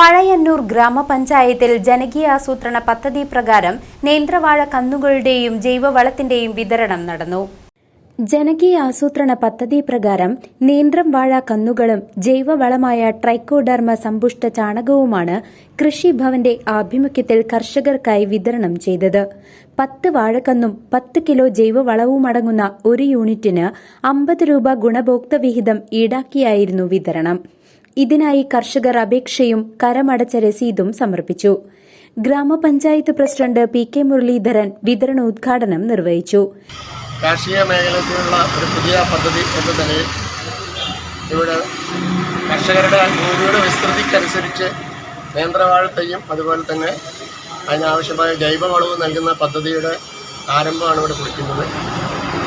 പഴയന്നൂർ ഗ്രാമപഞ്ചായത്തിൽ ജനകീയാസൂത്രണ പദ്ധതി പ്രകാരം നേന്ത്രവാഴ കന്നുകളുടെയും ജൈവവളത്തിന്റെയും വിതരണം നടന്നു. ജനകീയ ആസൂത്രണ പദ്ധതി പ്രകാരം നേന്ത്രം വാഴ കന്നുകളും ജൈവവളമായ ട്രൈക്കോഡർമ സമ്പുഷ്ട ചാണകവുമാണ് കൃഷിഭവന്റെ ആഭിമുഖ്യത്തിൽ കർഷകർക്കായി വിതരണം ചെയ്തത്. പത്ത് വാഴക്കന്നും പത്ത് കിലോ ജൈവവളവുമടങ്ങുന്ന ഒരു യൂണിറ്റിന് അമ്പത് രൂപ ഗുണഭോക്തൃ വിഹിതം ഈടാക്കിയായിരുന്നു വിതരണം. ഇതിനായി കർഷകർ അപേക്ഷയും കരമടച്ച രസീതും സമർപ്പിച്ചു. ഗ്രാമപഞ്ചായത്ത് പ്രസിഡന്റ് പി കെ മുരളീധരൻ വിതരണോദ്ഘാടനം നിർവഹിച്ചു. കാർഷിക മേഖലയിലുള്ള ഒരു പുതിയ പദ്ധതി എന്ന നിലയിൽ ഇവിടെ കർഷകരുടെ ഭൂമിയുടെ വിസ്തൃതിക്കനുസരിച്ച് നേന്ത്രവാഴത്തെയും അതുപോലെ തന്നെ അതിനാവശ്യമായ ജൈവവളവ് നൽകുന്ന പദ്ധതിയുടെ ആരംഭമാണ് ഇവിടെ കുറിക്കുന്നത്.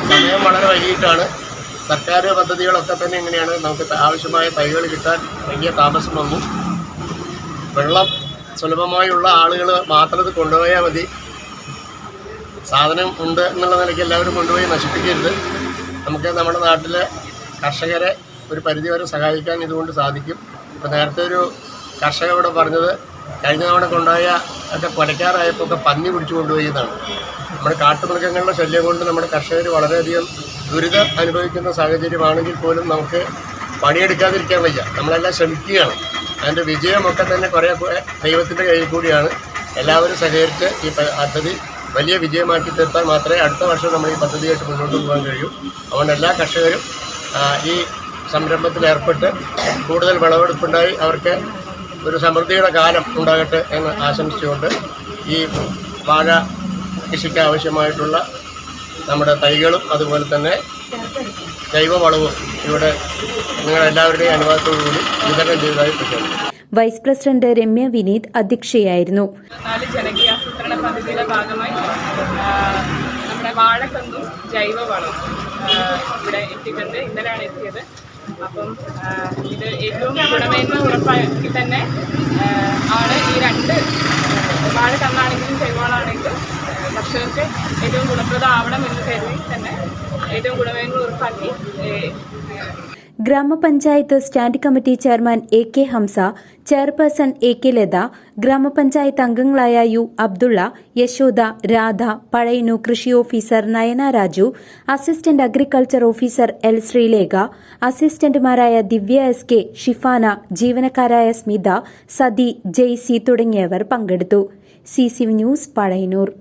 സമയം വളരെ വൈകിട്ടാണ് സർക്കാർ പദ്ധതികളൊക്കെ തന്നെ ഇങ്ങനെയാണ് നമുക്ക് ആവശ്യമായ തൈകൾ കിട്ടാൻ വലിയ താമസം വന്നു. വെള്ളം സുലഭമായുള്ള ആളുകൾ മാത്രം ഇത് കൊണ്ടുപോയാൽ മതി. സാധനം ഉണ്ട് എന്നുള്ള നിലയ്ക്ക് എല്ലാവരും കൊണ്ടുപോയി നശിപ്പിക്കരുത്. നമുക്ക് നമ്മുടെ നാട്ടിലെ കർഷകരെ ഒരു പരിധിവരെ സഹായിക്കാൻ ഇതുകൊണ്ട് സാധിക്കും. ഇപ്പോൾ നേരത്തെ ഒരു കർഷക ഇവിടെ പറഞ്ഞത് കഴിഞ്ഞ തവണ കൊണ്ടുപോയ ഒക്കെ കൊലക്കാറായപ്പോൾ ഒക്കെ പന്നി പിടിച്ചു കൊണ്ടുപോയി എന്നാണ്. നമ്മുടെ കാട്ടുമൃഗങ്ങളുടെ ശല്യം കൊണ്ട് നമ്മുടെ കർഷകർ വളരെയധികം ദുരിതം അനുഭവിക്കുന്ന സാഹചര്യമാണെങ്കിൽ പോലും നമുക്ക് പണിയെടുക്കാതിരിക്കാൻ വയ്യ. നമ്മളെല്ലാം ശ്രമിക്കുകയാണ്. അതിന്റെ വിജയമൊക്കെ തന്നെ കുറേ ദൈവത്തിന്റെ കയ്യിൽ കൂടിയാണ്. എല്ലാവരും സഹകരിച്ച് ഈ പദ്ധതി വലിയ വിജയമാക്കി തീർത്താൽ മാത്രമേ അടുത്ത വർഷം നമ്മൾ ഈ പദ്ധതിയായിട്ട് മുന്നോട്ട് പോകാൻ കഴിയൂ. അതുകൊണ്ട് എല്ലാ കർഷകരും ഈ സംരംഭത്തിൽ ഏർപ്പെട്ട് കൂടുതൽ വിളവെടുപ്പുണ്ടായി അവർക്ക് ഒരു സമൃദ്ധിയുടെ കാലം ഉണ്ടാകട്ടെ എന്ന് ആശംസിച്ചുകൊണ്ട് ഈ വാഴ കൃഷിക്ക് ആവശ്യമായിട്ടുള്ള നമ്മുടെ തൈകളും അതുപോലെ തന്നെ ജൈവവളവും ഇവിടെ നിങ്ങളെല്ലാവരുടെയും അനുവാദത്തോടുകൂടി വിതരണം ചെയ്തതായി പ്രഖ്യാപിക്കും വൈസ് പ്രസിഡന്റ് രമ്യ വിനീത് അധ്യക്ഷയായിരുന്നു. നാല് ജനകീയാസൂത്രണ പദ്ധതിയുടെ ഭാഗമായി നമ്മുടെ വാഴക്കന്നും ജൈവവളവും ഇവിടെ എത്തിക്കുന്നത് ഇന്നലെയാണ് എത്തിയത്. അപ്പം ഇത് ഏറ്റവും ഗുണമേന്മ ഉറപ്പാക്കി തന്നെ ആണ് ഈ രണ്ട് കർഷകർക്ക് ഏറ്റവും ഗുണപ്രദമാവണം എന്ന് കരുതി തന്നെ ഏറ്റവും ഗുണമേന്മ ഉറപ്പാക്കി ഗ്രാമപഞ്ചായത്ത് stand committee chairman A K Hamsa chairperson A K Latha ഗ്രാമപഞ്ചായത്ത് അംഗങ്ങളായ യു അബ്ദുള്ള യശോദ രാധ പഴയനു കൃഷി officer Nayana Raju assistant agriculture officer L Sreelekha അസിസ്റ്റന്റുമാരായ Divya S K Shifana ജീവനക്കാരായ സ്മിത സതി ജെയ്സി തുടങ്ങിയവർ പങ്കെടുത്തു. C C news Pazhayannur.